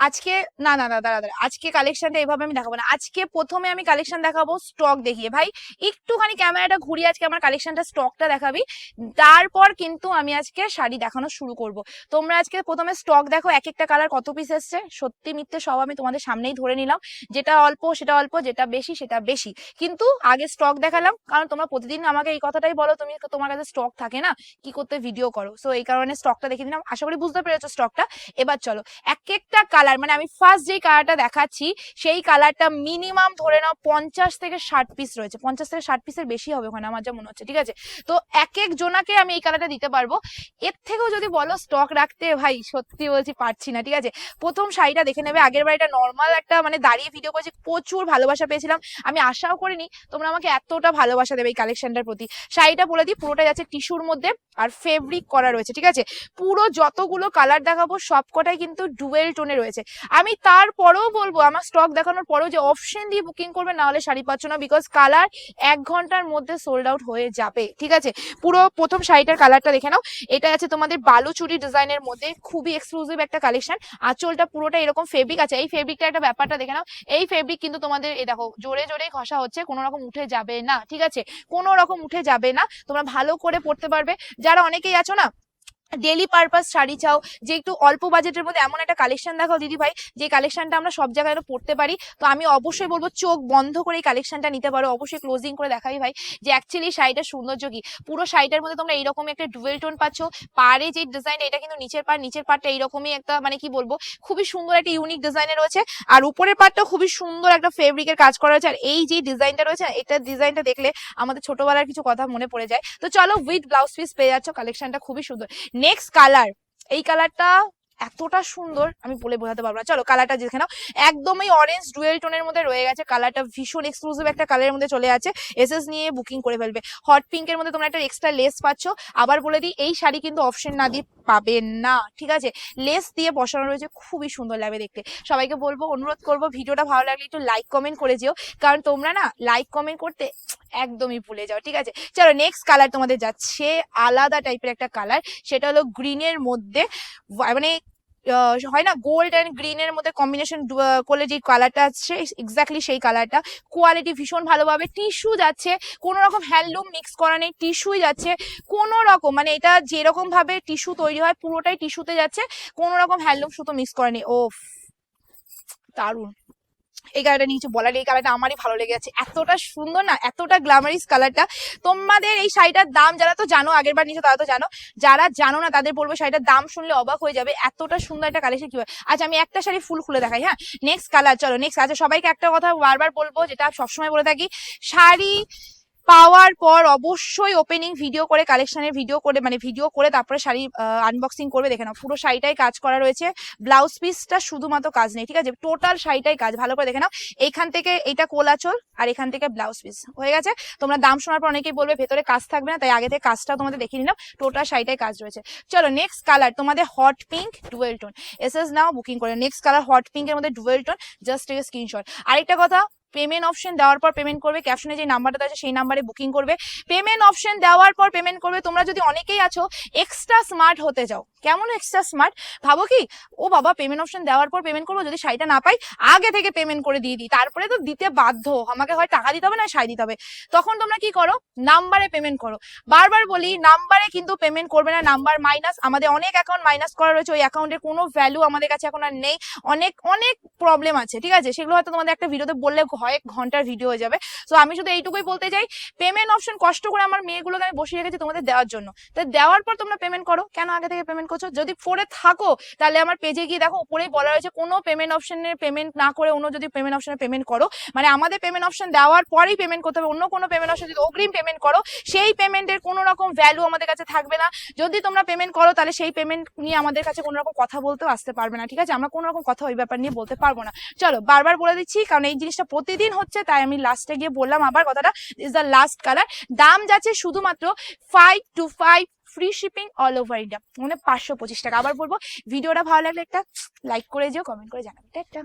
আজকে, না না না, দাঁড়া আজকে কালেকশনটা এভাবে আমি দেখাবো না। আজকে প্রথমে আমি কালেকশন দেখাবো স্টক দেখিয়ে। ভাই, একটুখানি ক্যামেরাটা ঘুরিয়ে আজকে আমার কালেকশনটা স্টকটা দেখাবি। তারপর কিন্তু আমি আজকে শাড়ি দেখানো শুরু করব। তোমরা আজকে প্রথমে স্টক দেখো এক একটা কালার কত পিস এসছে। সত্যি মিথ্যে সব আমি তোমাদের সামনেই ধরে নিলাম। যেটা অল্প, সেটা অল্প, যেটা বেশি, সেটা বেশি। কিন্তু আগে স্টক দেখালাম, কারণ তোমরা প্রতিদিন আমাকে এই কথাটাই বলো, তুমি তোমার কাছে স্টক থাকে না, কি করতে ভিডিও করো। সো এই কারণে স্টকটা দেখে দিলাম। আশা করি বুঝতে পেরেছ স্টকটা এবার চলো এক একটা কালার মানে আমি ফার্স্ট যেই কালারটা দেখাচ্ছি, সেই কালারটা মিনিমাম ধরে নাও পঞ্চাশ থেকে ষাট পিস রয়েছে। পঞ্চাশ থেকে ষাট পিসের বেশি হবে ওখানে, আমার যা মনে হচ্ছে, ঠিক আছে? তো এক এক জোনাকে আমি এই কালারটা দিতে পারব। এর থেকেও যদি বলো স্টক রাখতে ভাই, সত্যি বলছি পারছি না, ঠিক আছে? প্রথম শাড়িটা দেখে নেবে, আগের বার এটা নর্মাল একটা মানে দাঁড়িয়ে ভিডিও করেছি, প্রচুর ভালোবাসা পেয়েছিলাম। আমি আশাও করিনি, তোমরা আমাকে এতটা ভালোবাসা দেবে এই কালেকশনটার প্রতি। শাড়িটা বলে দিই, পুরোটা যাচ্ছে টিস্যুর মধ্যে আর ফেব্রিক করা রয়েছে, ঠিক আছে? পুরো যতগুলো কালার দেখাবো, সবকটাই কিন্তু ডুয়েল টোনে রয়েছে। আমি তারপরেও বলব, আমার স্টক দেখানোর পরেও যে অপশন দিয়ে বুকিং করবে, না হলে শাড়ি পাচ্ছ না বিকজ কালার এক ঘণ্টার মধ্যে সোল্ড আউট হয়ে যাবে। ঠিক আছে? পুরো প্রথম শাড়িটার কালারটা দেখে নাও। এটা আছে তোমাদের বালুচুরি ডিজাইনের মধ্যে, খুবই এক্সক্লুসিভ একটা কালেকশন আঁচলটা পুরোটা এরকম ফেব্রিক আছে। এই ফেব্রিকটা একটা ব্যাপারটা দেখে নাও। এই ফেব্রিক কিন্তু তোমাদের, এই দেখো, জোরে জোরে ঘষা হচ্ছে, কোনো রকম উঠে যাবে না। ঠিক আছে? কোনো রকম উঠে যাবে না। তোমরা ভালো করে পড়তে পারবে। যারা অনেকেই আছো না ডেলি পারপাস শাড়ি চাও, যে একটু অল্প বাজেটের মধ্যে এমন একটা কালেকশন দেখাও দিদি ভাই, যে কালেকশনটা আমরা সব জায়গায় পড়তে পারি। তো আমি অবশ্যই বলব চোখ বন্ধ করে এই কালেকশনটা নিতে পারো। অবশ্যই ক্লোজিং করে দেখাই ভাই যে অ্যাকচুয়ালি শাড়িটা সৌন্দর্য কি পুরো শাড়িটার মধ্যে তোমরা এইরকম একটা ডুয়েল টোন পাচ্ছ। পারে যে ডিজাইন এটা কিন্তু নিচের পার নিচের পার্টটা এইরকমই একটা মানে কি বলব, খুবই সুন্দর একটা ইউনিক ডিজাইনের রয়েছে। আর উপরের পার্টটা খুবই সুন্দর একটা ফেব্রিকের কাজ করা রয়েছে। আর এই যে ডিজাইনটা রয়েছে, এটা ডিজাইনটা দেখলে আমাদের ছোটবেলার কিছু কথা মনে পড়ে যায়। তো চলো উইথ ব্লাউজ পিস পেয়ে যাচ্ছ কালেকশনটা খুবই সুন্দর। নেক্সট কালার এই কালারটা এতটা সুন্দর, আমি বলে বোঝাতে পারব না। চলো কালারটা দেখে নাও। একদমই অরেঞ্জ ডুয়েল টোনের মধ্যে রয়ে গেছে কালারটা ভীষণ এক্সক্লুসিভ একটা কালারের মধ্যে চলে আছে। এসএস নিয়ে বুকিং করে ফেলবে। হট পিঙ্কের মধ্যে তোমরা একটা এক্সট্রা লেস পাচ্ছ। আবার বলে দিই, এই শাড়ি কিন্তু অপশন না দিয়ে পাবে না। ঠিক আছে? লেস দিয়ে বসানো রয়েছে। খুবই সুন্দর লাগবে দেখতে। সবাইকে বলব, অনুরোধ করব, ভিডিওটা ভালো লাগলে একটু লাইক কমেন্ট করে যেও। কারণ তোমরা না লাইক কমেন্ট করতে একদমই ভুলে যাও, ঠিক আছে? চলো নেক্সট কালার তোমাদের যাচ্ছে, আলাদা টাইপের একটা কালার সেটা হলো গ্রিনের মধ্যে মানে হয় না গোল্ড অ্যান্ড গ্রিনের মধ্যে কম্বিনেশন করলে যে কালারটা আছে এক্স্যাক্টলি সেই কালারটা কোয়ালিটি ভীষণ ভালোভাবে টিস্যু যাচ্ছে কোনো রকম হ্যান্ডলুম মিক্স করা নেই টিস্যুই যাচ্ছে কোনো রকম মানে এটা যেরকম ভাবে টিস্যু তৈরি হয়, পুরোটাই টিস্যুতে যাচ্ছে কোনো রকম হ্যান্ডলুম সুতো মিক্স করা নেই ও দারুণ। এই কালারটা নিচে বলার এই কালারটা আমারই ভালো লেগে যাচ্ছে। এতটা সুন্দর না, এতটা গ্ল্যামারিস কালারটা তোমাদের এই শাড়িটার দাম যারা তো জানো আগের বার নিচে তারা তো জানো, যারা জানো না তাদের বলব শাড়িটার দাম শুনলে অবাক হয়ে যাবে, এতটা সুন্দর একটা কালেকশন কি হয়। আচ্ছা আমি একটা শাড়ি ফুল খুলে দেখাই হ্যাঁ? নেক্সট কালার চলো নেক্সট আচ্ছা সবাইকে একটা কথা বারবার বলব, যেটা সবসময় বলে থাকি, শাড়ি পাওয়ার পর অবশ্যই ওপেনিং ভিডিও করে কালেকশনের ভিডিও করে মানে ভিডিও করে তারপরে শাড়ি আনবক্সিং করবে, দেখে নাও। পুরো শাড়িটাই কাজ করা রয়েছে। ব্লাউজ পিসটা শুধুমাত্র কাজ নেই, ঠিক আছে? টোটাল শাড়িটাই কাজ, ভালো করে দেখে নাও। এইখান থেকে এইটা কোলাচল আর এখান থেকে ব্লাউজ পিস হয়ে গেছে? তোমরা দাম শোনার পর অনেকেই বলবে, ভেতরে কাজ থাকবে না, তাই আগে থেকে কাজটাও তোমাদের দেখিয়ে নিলাম। টোটাল শাড়িটাই কাজ রয়েছে। চলো নেক্সট কালার তোমাদের hot pink dual tone S S now booking করে। নেক্সট কালার হট পিঙ্কের মধ্যে ডুয়েল টোন জাস্ট স্ক্রিনশট আরেকটা কথা পেমেন্ট অপশন দেওয়ার পর পেমেন্ট করবে ক্যাপশনে যে নাম্বারটা আছে সেই নাম্বারে বুকিং করবে। পেমেন্ট অপশন দেওয়ার পর পেমেন্ট করবে, তোমরা যদি অনেকেই আছো এক্সট্রা স্মার্ট হতে যাও। কেমন এক্সট্রা স্মার্ট ভাবো কি, ও বাবা পেমেন্ট অপশন দেওয়ার পর পেমেন্ট করব, যদি শাড়িটা না পাই, আগে থেকে পেমেন্ট করে দিয়ে দিই। তারপরে তো দিতে বাধ্য, আমাকে হয় টাকা দিতে হবে না শাড়ি দিতে হবে। তখন তোমরা কি করো নাম্বারে পেমেন্ট করো। বারবার বলি নাম্বারে কিন্তু পেমেন্ট করবে না নাম্বার মাইনাস আমাদের অনেক অ্যাকাউন্ট মাইনাস করা রয়েছে, ওই অ্যাকাউন্টের কোনো ভ্যালু আমাদের কাছে এখন আর নেই। অনেক অনেক প্রবলেম আছে, ঠিক আছে? সেগুলো হয়তো তোমাদের একটা ভিডিওতে বললে হয়, ঘণ্টার ভিডিও হয়ে যাবে। তো আমি শুধু এইটুকুই বলতে চাই পেমেন্ট অপশন কষ্ট করে আমার মেয়েগুলোকে আমি বসিয়ে রেখেছি তোমাদের দেওয়ার জন্য। তো দেওয়ার পর তোমরা পেমেন্ট করো। কেন আগে থেকে পেমেন্ট করছ? যদি ফোরে থাকো, তাহলে আমার পেজে গিয়ে দেখো, উপরেই বলা রয়েছে, কোনো পেমেন্ট অপশনের পেমেন্ট না করে অন্য যদি পেমেন্ট অপশনে পেমেন্ট করো মানে আমাদের পেমেন্ট অপশন দেওয়ার পরেই পেমেন্ট করতে হবে। অন্য কোনো পেমেন্ট অপশন যদি অগ্রিম পেমেন্ট করো, সেই পেমেন্টের কোনো রকম ভ্যালু আমাদের কাছে থাকবে না। যদি তোমরা পেমেন্ট করো, তাহলে সেই পেমেন্ট নিয়ে আমাদের কাছে কোনো রকম কথা বলতেও আসতে পারবে না, ঠিক আছে? আমরা কোনো রকম কথা ওই ব্যাপার নিয়ে বলতে পারব না। চলো, বারবার বলে দিচ্ছি, কারণ এই জিনিসটা প্রতিদিন হচ্ছে, তাই আমি লাস্টে গিয়ে বললাম আবার কথাটা ইজ দ্য লাস্ট কালার দাম যাচ্ছে শুধুমাত্র five two five free shipping all over India মানে পাঁচশো পঁচিশ টাকা। আবার বলব ভিডিওটা ভালো লাগলে একটা লাইক করে যেও কমেন্ট করে জানাবে। একটা